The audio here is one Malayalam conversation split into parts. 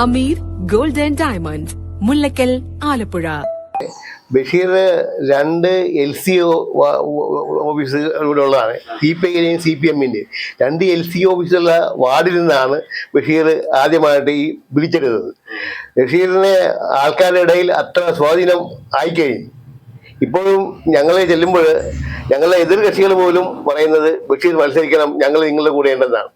Hameer gold and diamond Mullakkal Alappuzha. Basheer രണ്ട് എൽ സി ഒ ഇവിടെ ഉള്ളതാണ് സി പി ഐയുടെയും സി പി എമ്മിന്റെയും രണ്ട് എൽ സി ഓഫീസുള്ള വാർഡിൽ നിന്നാണ് ബഷീർ ആദ്യമായിട്ട് ഈ വിളിച്ചെടുത്തത് ബഷീറിന് ആൾക്കാരുടെ ഇടയിൽ അത്ര സ്വാധീനം ആയിക്കഴിഞ്ഞു. ഇപ്പോഴും ഞങ്ങളെ ചെല്ലുമ്പോൾ ഞങ്ങളുടെ എതിർ കക്ഷികൾ പോലും പറയുന്നത് ബഷീർ മത്സരിക്കണം ഞങ്ങൾ നിങ്ങളുടെ കൂടെ ഉണ്ടെന്നാണ്.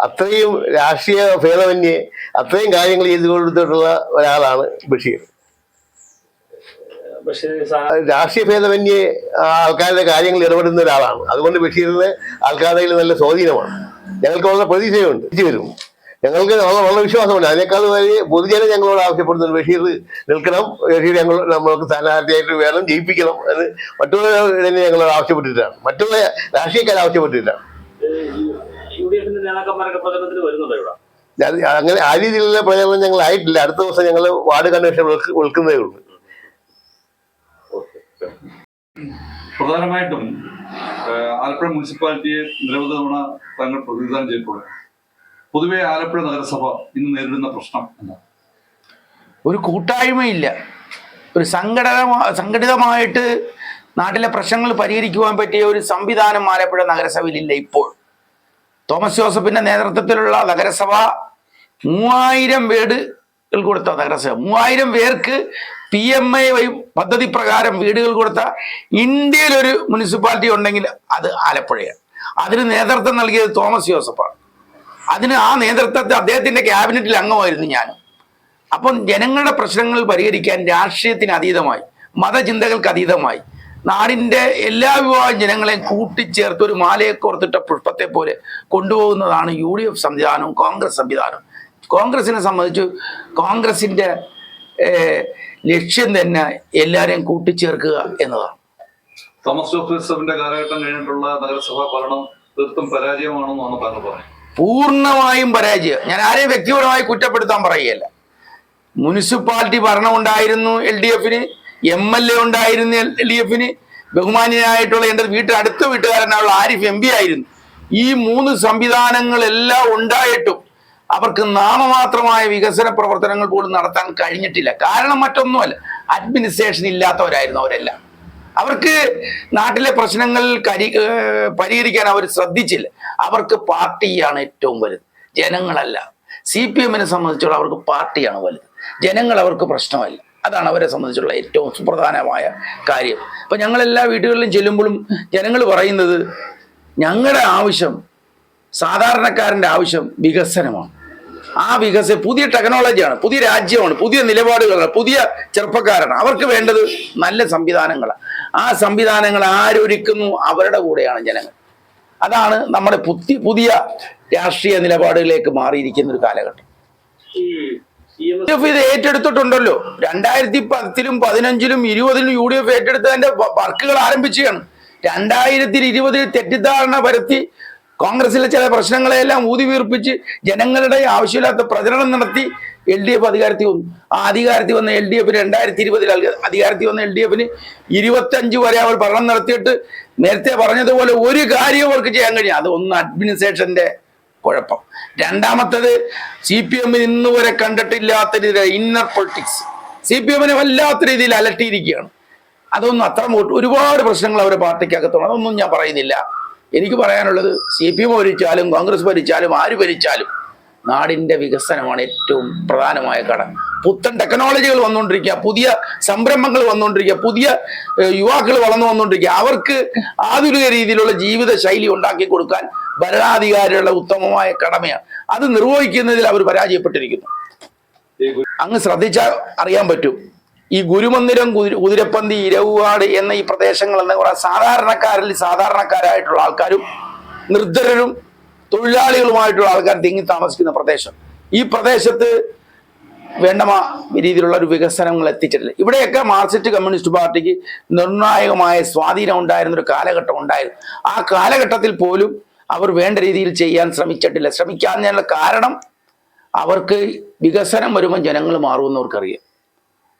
അത്രയും രാഷ്ട്രീയ ഭേദമന്യേ അത്രയും കാര്യങ്ങൾ ചെയ്തു കൊടുത്തിട്ടുള്ള ഒരാളാണ് ബഷീർ. രാഷ്ട്രീയ ഭേദമന്യേ ആൾക്കാരുടെ കാര്യങ്ങൾ ഇടപെടുന്ന ഒരാളാണ്. അതുകൊണ്ട് ബഷീറിന് ആൾക്കാരുടെ നല്ല സ്വാധീനമാണ്. ഞങ്ങൾക്ക് വളരെ പ്രതീക്ഷയുണ്ട്. വരും. ഞങ്ങൾക്ക് വളരെ വളരെ വിശ്വാസമുണ്ട്. അതിനേക്കാൾ വരെ പൊതുജനം ഞങ്ങളോട് ആവശ്യപ്പെടുന്നുണ്ട്. ബഷീർ നിൽക്കണം. ബഷീർ ഞങ്ങൾ നമ്മൾക്ക് സ്ഥാനാർത്ഥിയായിട്ട് വേണം. ജയിപ്പിക്കണം എന്ന് മറ്റുള്ളവരെ ഞങ്ങളോട് ആവശ്യപ്പെട്ടിട്ടാണ്. മറ്റുള്ള രാഷ്ട്രീയക്കാർ ആവശ്യപ്പെട്ടിട്ടാണ്. നേതാക്കന്മാരൊക്കെ പ്രചരണത്തിന് വരുന്നുണ്ടോ ഇവിടെ? അത് അങ്ങനെ ആ രീതിയിലുള്ള പ്രചരണം ഞങ്ങൾ ആയിട്ടില്ല. അടുത്ത ദിവസം ഞങ്ങൾ വാർഡ് കൺവെൻഷൻ വിൽക്കുന്നതേ ഉള്ളൂ. പ്രധാനമായിട്ടും ആലപ്പുഴ മുനിസിപ്പാലിറ്റിയെ നിരവധി തവണ താങ്കൾ പ്രതിനിധാനം ചെയ്തിട്ടുണ്ട്. പൊതുവെ ആലപ്പുഴ നഗരസഭ ഇന്ന് നേരിടുന്ന പ്രശ്നം ഒരു കൂട്ടായ്മയില്ല. ഒരു സംഘടന സംഘടിതമായിട്ട് നാട്ടിലെ പ്രശ്നങ്ങൾ പരിഹരിക്കുവാൻ പറ്റിയ ഒരു സംവിധാനം ആലപ്പുഴ നഗരസഭയിലില്ല ഇപ്പോൾ. തോമസ് ജോസഫിന്റെ നേതൃത്വത്തിലുള്ള നഗരസഭ മൂവായിരം വീടുകൾ കൊടുത്ത നഗരസഭ. മൂവായിരം പേർക്ക് പി എം എ വൈ പദ്ധതി പ്രകാരം വീടുകൾ കൊടുത്ത ഇന്ത്യയിൽ ഒരു മുനിസിപ്പാലിറ്റി ഉണ്ടെങ്കിൽ അത് ആലപ്പുഴയാണ്. അതിന് നേതൃത്വം നൽകിയത് തോമസ് ജോസഫാണ്. അതിന് ആ നേതൃത്വത്തെ അദ്ദേഹത്തിന്റെ ക്യാബിനറ്റിൽ അംഗമായിരുന്നു ഞാനും. അപ്പം ജനങ്ങളുടെ പ്രശ്നങ്ങൾ പരിഹരിക്കാൻ രാഷ്ട്രീയത്തിന് അതീതമായി മതചിന്തകൾക്ക് അതീതമായി നാടിന്റെ എല്ലാ വിഭാഗം ജനങ്ങളെയും കൂട്ടിച്ചേർത്ത് ഒരു മാലയെ കോർത്തിട്ട പുഷ്പത്തെ പോലെ കൊണ്ടുപോകുന്നതാണ് യു ഡി എഫ് സംവിധാനവും കോൺഗ്രസ് സംവിധാനവും. കോൺഗ്രസിനെ സംബന്ധിച്ച് കോൺഗ്രസിന്റെ ലക്ഷ്യം തന്നെ എല്ലാവരെയും കൂട്ടിച്ചേർക്കുക എന്നതാണ്. തോമസ് ജോസഫിന്റെ കാലഘട്ടം കഴിഞ്ഞിട്ടുള്ള നഗരസഭാ ഭരണം തീർത്തും പരാജയമാണെന്നാണ് താങ്കൾ പറഞ്ഞത് പൂർണമായും പരാജയം. ഞാൻ ആരെയും വ്യക്തിപരമായി കുറ്റപ്പെടുത്താൻ പറയുകയല്ല. മുനിസിപ്പാലിറ്റി ഭരണം ഉണ്ടായിരുന്നു എൽ ഡി എഫിന്. എം എൽ എ ഉണ്ടായിരുന്ന എൽ ഡി എഫിന് ബഹുമാനിയായിട്ടുള്ള എന്റെ വീട്ടിൽ അടുത്ത വീട്ടുകാരനായുള്ള ആരിഫ് എം പി ആയിരുന്നു. ഈ മൂന്ന് സംവിധാനങ്ങളെല്ലാം ഉണ്ടായിട്ടും അവർക്ക് നാമമാത്രമായ വികസന പ്രവർത്തനങ്ങൾ പോലും നടത്താൻ കഴിഞ്ഞിട്ടില്ല. കാരണം മറ്റൊന്നുമല്ല അഡ്മിനിസ്ട്രേഷൻ ഇല്ലാത്തവരായിരുന്നു അവരെല്ലാം. അവർക്ക് നാട്ടിലെ പ്രശ്നങ്ങൾ കരി പരിഹരിക്കാൻ അവർ ശ്രദ്ധിച്ചില്ല. അവർക്ക് പാർട്ടിയാണ് ഏറ്റവും വലുത്. ജനങ്ങളല്ല. സി പി എമ്മിനെ സംബന്ധിച്ചോളം അവർക്ക് പാർട്ടിയാണ് വലുത്. ജനങ്ങൾ അവർക്ക് പ്രശ്നമല്ല. അതാണ് അവരെ സംബന്ധിച്ചുള്ള ഏറ്റവും സുപ്രധാനമായ കാര്യം. അപ്പൊ ഞങ്ങൾ എല്ലാ വീടുകളിലും ചെല്ലുമ്പോഴും ജനങ്ങൾ പറയുന്നത് ഞങ്ങളുടെ ആവശ്യം സാധാരണക്കാരന്റെ ആവശ്യം വികസനമാണ്. ആ വികസനം പുതിയ ടെക്നോളജിയാണ് പുതിയ രാജ്യമാണ് പുതിയ നിലപാടുകളാണ് പുതിയ ചെറുപ്പക്കാരാണ്. അവർക്ക് വേണ്ടത് നല്ല സംവിധാനങ്ങളാണ്. ആ സംവിധാനങ്ങൾ ആരൊരുക്കുന്നു അവരുടെ കൂടെയാണ് ജനങ്ങൾ. അതാണ് നമ്മുടെ പുതിയ പുതിയ രാഷ്ട്രീയ നിലപാടുകളിലേക്ക് മാറിയിരിക്കുന്ന ഒരു കാലഘട്ടം. എഫ് ഇത് ഏറ്റെടുത്തിട്ടുണ്ടല്ലോ. രണ്ടായിരത്തി പത്തിലും പതിനഞ്ചിലും ഇരുപതിലും യു ഡി എഫ് ഏറ്റെടുത്തതിന്റെ വർക്കുകൾ ആരംഭിക്കുകയാണ് രണ്ടായിരത്തി ഇരുപതിൽ തെറ്റിദ്ധാരണ വരുത്തി കോൺഗ്രസിലെ ചില പ്രശ്നങ്ങളെല്ലാം ഊതി വീർപ്പിച്ച് ജനങ്ങളുടെ ആവശ്യമില്ലാത്ത പ്രചരണം നടത്തി എൽ ഡി എഫ് അധികാരത്തിൽ വന്നു. ആ അധികാരത്തിൽ വന്ന എൽ ഡി എഫിന് രണ്ടായിരത്തി ഇരുപതിൽ അധികാരത്തിൽ വന്ന എൽ ഡി എഫിന് ഇരുപത്തഞ്ച് വരെ അവർ ഭരണം നടത്തിയിട്ട് നേരത്തെ പറഞ്ഞതുപോലെ ഒരു കാര്യം അവർക്ക് ചെയ്യാൻ കഴിയും അത് ഒന്ന് അഡ്മിനിസ്ട്രേഷന്റെ കുഴപ്പം. രണ്ടാമത്തത് സി പി എമ്മിന് ഇന്ന് വരെ കണ്ടിട്ടില്ലാത്ത രീതിയിൽ ഇന്നർ പൊളിറ്റിക്സ് സി പി എമ്മിനെ വല്ലാത്ത രീതിയിൽ അലട്ടിയിരിക്കുകയാണ്. അതൊന്നും അത്ര ഒരുപാട് പ്രശ്നങ്ങൾ അവരുടെ പാർട്ടിക്കകത്തുണ്ട്. അതൊന്നും ഞാൻ പറയുന്നില്ല. എനിക്ക് പറയാനുള്ളത് സി പി എം ഭരിച്ചാലും കോൺഗ്രസ് ഭരിച്ചാലും ആര് ഭരിച്ചാലും നാടിന്റെ വികസനമാണ് ഏറ്റവും പ്രധാനമായ ഘടകം. പുത്തൻ ടെക്നോളജികൾ വന്നുകൊണ്ടിരിക്കുക പുതിയ സംരംഭങ്ങൾ വന്നുകൊണ്ടിരിക്കുക പുതിയ യുവാക്കൾ വളർന്നു വന്നുകൊണ്ടിരിക്കുക. അവർക്ക് ആധുനിക രീതിയിലുള്ള ജീവിത ശൈലി ഉണ്ടാക്കി കൊടുക്കാൻ ഭരണാധികാരികളുടെ ഉത്തമമായ കടമയാണ്. അത് നിർവഹിക്കുന്നതിൽ അവർ പരാജയപ്പെട്ടിരിക്കുന്നു. അങ്ങ് ശ്രദ്ധിച്ചാൽ അറിയാൻ പറ്റും. ഈ ഗുരുമന്ദിരം കുതിര കുതിരപ്പന്തി ഇരവുകാട് എന്ന ഈ പ്രദേശങ്ങൾ എന്ന് പറയാൻ സാധാരണക്കാരിൽ സാധാരണക്കാരായിട്ടുള്ള ആൾക്കാരും നിർദ്ധരരും തൊഴിലാളികളുമായിട്ടുള്ള ആൾക്കാർ തിങ്ങി താമസിക്കുന്ന പ്രദേശം. ഈ പ്രദേശത്ത് വേണ്ട രീതിയിലുള്ള ഒരു വികസനങ്ങൾ എത്തിച്ചിട്ടില്ല. ഇവിടെയൊക്കെ മാർക്സിസ്റ്റ് കമ്മ്യൂണിസ്റ്റ് പാർട്ടിക്ക് നിർണായകമായ സ്വാധീനം ഉണ്ടായിരുന്ന ഒരു കാലഘട്ടം ഉണ്ടായിരുന്നു. ആ കാലഘട്ടത്തിൽ പോലും അവർ വേണ്ട രീതിയിൽ ചെയ്യാൻ ശ്രമിച്ചിട്ടില്ല. ശ്രമിക്കാതിനുള്ള കാരണം അവർക്ക് വികസനം വരുമ്പോൾ ജനങ്ങൾ മാറുമെന്ന് അവർക്കറിയാം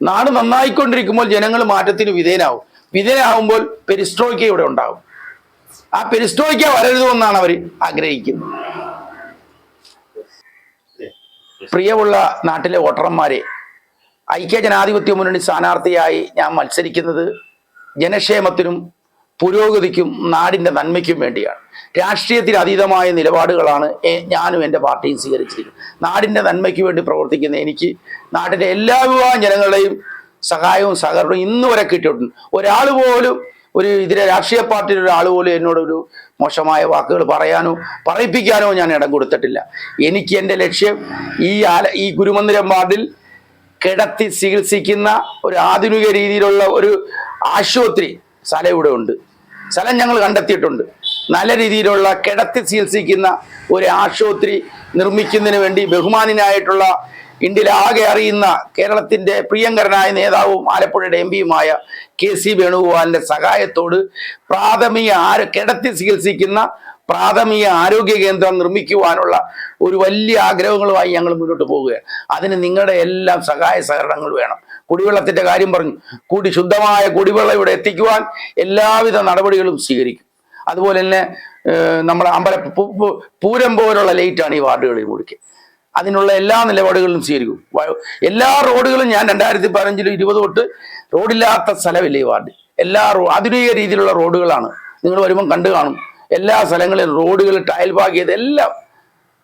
നാട് നന്നായിക്കൊണ്ടിരിക്കുമ്പോൾ ജനങ്ങൾ മാറ്റത്തിന് വിധേയനാവും. വിധേയനാവുമ്പോൾ പെരിസ്ട്രോയ്ക്ക ഇവിടെ ഉണ്ടാവും. ആ പെരിസ്ട്രോയ്ക്ക വരരുതെന്നാണ് അവർ ആഗ്രഹിക്കുന്നത്. പ്രിയമുള്ള നാട്ടിലെ വോട്ടർമാരെ ഐക്യ ജനാധിപത്യ മുന്നണി സ്ഥാനാർത്ഥിയായി ഞാൻ മത്സരിക്കുന്നത് ജനക്ഷേമത്തിനും പുരോഗതിക്കും നാടിന്റെ നന്മയ്ക്കും വേണ്ടിയാണ്. രാഷ്ട്രീയത്തിന് അതീതമായ നിലപാടുകളാണ് ഞാനും എന്റെ പാർട്ടിയും സ്വീകരിച്ചിരിക്കുന്നത്. നാടിന്റെ നന്മയ്ക്ക് വേണ്ടി പ്രവർത്തിക്കുന്ന എനിക്ക് നാട്ടിലെ എല്ലാ വിഭാഗം ജനങ്ങളുടെയും സഹായവും സഹകരണവും ഇന്നു വരെ കിട്ടിയിട്ടുണ്ട്. ഒരാൾ പോലും ഒരു ഇതിലെ രാഷ്ട്രീയ പാർട്ടിയുടെ ഒരാൾ പോലും എന്നോടൊരു മോശമായ വാക്കുകൾ പറയാനോ പറയിപ്പിക്കാനോ ഞാൻ ഇടം കൊടുത്തിട്ടില്ല. എനിക്ക് എന്റെ ലക്ഷ്യം ഈ ആല ഈ ഗുരുമന്ദിരം വാർഡിൽ കിടത്തി ചികിത്സിക്കുന്ന ഒരു ആധുനിക രീതിയിലുള്ള ഒരു ആശുപത്രി സ്ഥലം ഇവിടെ ഉണ്ട്. സ്ഥലം ഞങ്ങൾ കണ്ടെത്തിയിട്ടുണ്ട്. നല്ല രീതിയിലുള്ള കിടത്തി ചികിത്സിക്കുന്ന ഒരു ആശുപത്രി നിർമ്മിക്കുന്നതിന് വേണ്ടി ബഹുമാനായിട്ടുള്ള ഇന്ത്യയിലെ ആകെ അറിയുന്ന കേരളത്തിന്റെ പ്രിയങ്കരനായ നേതാവും ആലപ്പുഴയുടെ എം പിയുമായ കെ സി വേണുഗോപാലിന്റെ സഹായത്തോട് പ്രാഥമിക ആര് കിടത്തി ചികിത്സിക്കുന്ന പ്രാഥമിക ആരോഗ്യ കേന്ദ്രം നിർമ്മിക്കുവാനുള്ള ഒരു വലിയ ആഗ്രഹങ്ങളുമായി ഞങ്ങൾ മുന്നോട്ട് പോവുകയാണ്. അതിന് നിങ്ങളുടെ എല്ലാം സഹായ സഹകരണങ്ങൾ വേണം. കുടിവെള്ളത്തിന്റെ കാര്യം പറഞ്ഞു. കൂടി ശുദ്ധമായ കുടിവെള്ളം ഇവിടെ എത്തിക്കുവാൻ എല്ലാവിധ നടപടികളും സ്വീകരിക്കും. അതുപോലെ തന്നെ നമ്മുടെ അമ്പല പൂരം പോലുള്ള ലൈറ്റാണ് ഈ വാർഡുകളിൽ മുഴുക്കി അതിനുള്ള എല്ലാ നിലപാടുകളും സ്വീകരിക്കും. എല്ലാ റോഡുകളും ഞാൻ രണ്ടായിരത്തി പതിനഞ്ചിലും ഇരുപത് തൊട്ട് റോഡില്ലാത്ത സ്ഥലമില്ല ഈ വാർഡ്. എല്ലാ റോ ആധുനിക രീതിയിലുള്ള റോഡുകളാണ്. നിങ്ങൾ വരുമ്പം കണ്ടു കാണും. എല്ലാ സ്ഥലങ്ങളിലും റോഡുകൾ ടയൽ പാകിയത് എല്ലാം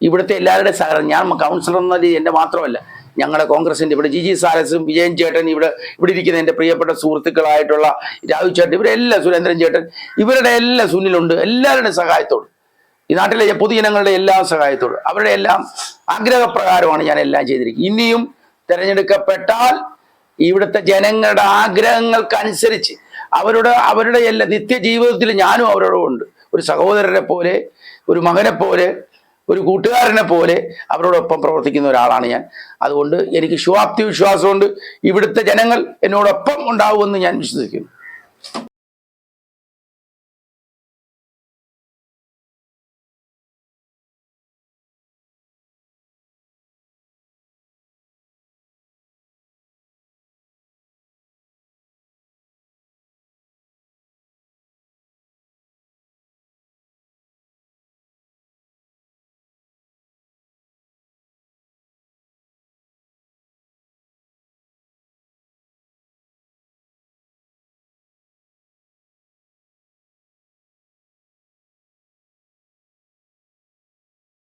ഇവിടുത്തെ എല്ലാവരുടെയും സഹകരണം. ഞാൻ കൗൺസിലർ എന്ന രീതി എന്റെ മാത്രമല്ല ഞങ്ങളുടെ കോൺഗ്രസിന്റെ ഇവിടെ ജി ജി സാരസും വിജയൻ ചേട്ടൻ ഇവിടെ ഇവിടെ ഇരിക്കുന്ന എന്റെ പ്രിയപ്പെട്ട സുഹൃത്തുക്കളായിട്ടുള്ള രാഹുൽ ചേട്ടൻ ഇവരെല്ലാം സുരേന്ദ്രൻ ചേട്ടൻ ഇവരുടെ എല്ലാം സുനിലുണ്ട് എല്ലാവരുടെയും സഹായത്തോട്. ഈ നാട്ടിലെ പൊതുജനങ്ങളുടെ എല്ലാ സഹായത്തോട് അവരുടെ എല്ലാം ആഗ്രഹപ്രകാരമാണ് ഞാൻ എല്ലാം ചെയ്തിരിക്കുന്നത്. ഇനിയും തിരഞ്ഞെടുക്കപ്പെട്ടാൽ ഇവിടുത്തെ ജനങ്ങളുടെ ആഗ്രഹങ്ങൾക്കനുസരിച്ച് അവരുടെ അവരുടെ എല്ലാ നിത്യജീവിതത്തിൽ ഞാനും അവരോടും ഉണ്ട്. ഒരു സഹോദരനെ പോലെ ഒരു മകനെ പോലെ ഒരു കൂട്ടുകാരനെ പോലെ അവരോടൊപ്പം പ്രവർത്തിക്കുന്ന ഒരാളാണ് ഞാൻ. അതുകൊണ്ട് എനിക്ക് ശുഭാപ്തി വിശ്വാസമുണ്ട് ഇവിടുത്തെ ജനങ്ങൾ എന്നോടൊപ്പം ഉണ്ടാവുമെന്ന് ഞാൻ വിശ്വസിക്കുന്നു.